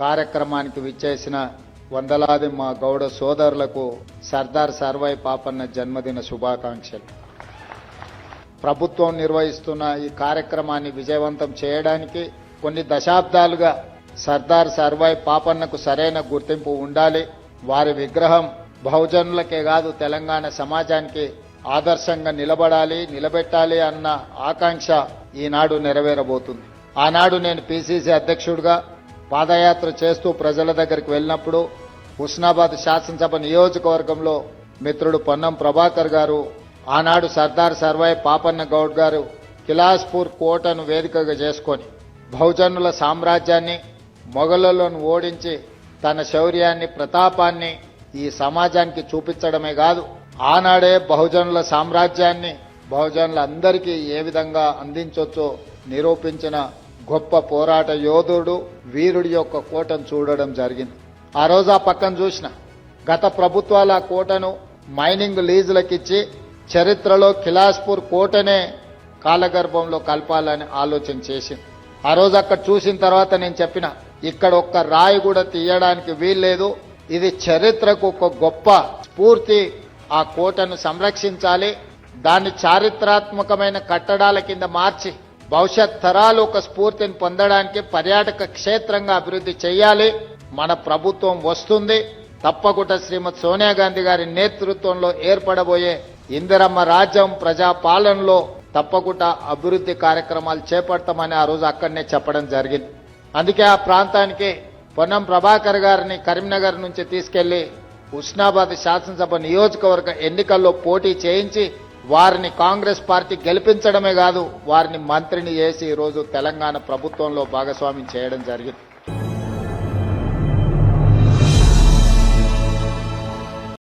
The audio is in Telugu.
కార్యక్రమానికి విచ్చేసిన వందలాది మా గౌడ సోదరులకు సర్దార్ సర్వాయి పాపన్న జన్మదిన శుభాకాంక్షలు. ప్రభుత్వం నిర్వహిస్తున్న ఈ కార్యక్రమాన్ని విజయవంతం చేయడానికి కొన్ని దశాబ్దాలుగా సర్దార్ సర్వాయి పాపన్నకు సరైన గుర్తింపు ఉండాలి. వారి విగ్రహం బహుజనులకే కాదు తెలంగాణ సమాజానికి ఆదర్శంగా నిలబడాలి నిలబెట్టాలి అన్న ఆకాంక్ష ఈనాడు నెరవేరబోతుంది. ఆనాడు నేను పిసిసి అధ్యక్షుడిగా పాదయాత్ర చేస్తూ ప్రజల దగ్గరికి వెళ్ళినప్పుడు హుస్నాబాద్ శాసనసభ నియోజకవర్గంలో మిత్రుడు పొన్నం ప్రభాకర్ గారు ఆనాడు సర్దార్ సర్వాయ్ పాపన్న గౌడ్ గారు కిలాస్పూర్ కోటను వేదికగా చేసుకొని బహుజనుల సామ్రాజ్యాన్ని మొఘలులను ఓడించి తన శౌర్యాన్ని ప్రతాపాన్ని ఈ సమాజానికి చూపించడమే కాదు ఆనాడే బహుజనుల సామ్రాజ్యాన్ని బహుజనులందరికీ ఏ విధంగా అందించవచ్చో నిరూపించిన గొప్ప పోరాట యోధుడు వీరుడి యొక్క కోటను చూడడం జరిగింది. ఆ రోజు ఆ పక్కన చూసిన గత ప్రభుత్వాలు ఆ కోటను మైనింగ్ లీజులకిచ్చి చరిత్రలో కిలాస్పూర్ కోటనే కాలగర్భంలో కలపాలని ఆలోచన చేసింది. ఆ రోజు అక్కడ చూసిన తర్వాత నేను చెప్పిన ఇక్కడ ఒక్క రాయి కూడా తీయడానికి వీల్లేదు. ఇది చరిత్రకు ఒక గొప్ప స్ఫూర్తి. ఆ కోటను సంరక్షించాలి. దాన్ని చారిత్రాత్మకమైన కట్టడాల కింద మార్చి భవిష్యత్ తరాలు ఒక స్ఫూర్తిని పొందడానికి పర్యాటక క్షేత్రంగా అభివృద్ధి చేయాలి. మన ప్రభుత్వం వస్తుంది. తప్పకుండా శ్రీమతి సోనియా గాంధీ గారి నేతృత్వంలో ఏర్పడబోయే ఇందిరమ్మ రాజ్యం ప్రజా పాలనలో తప్పకుండా అభివృద్ధి కార్యక్రమాలు చేపడతామని ఆ రోజు అక్కడనే చెప్పడం జరిగింది. అందుకే ఆ ప్రాంతానికి పొన్నం ప్రభాకర్ గారిని కరీంనగర్ నుంచి తీసుకెళ్ళి ఉస్నాబాద్ శాసనసభ నియోజకవర్గ ఎన్నికల్లో పోటీ చేయించి వారిని కాంగ్రెస్ పార్టీ గెలిపించడమే కాదు వారిని మంత్రిని చేసి ఈరోజు తెలంగాణ ప్రభుత్వంలో భాగస్వామ్యం చేయడం జరిగింది.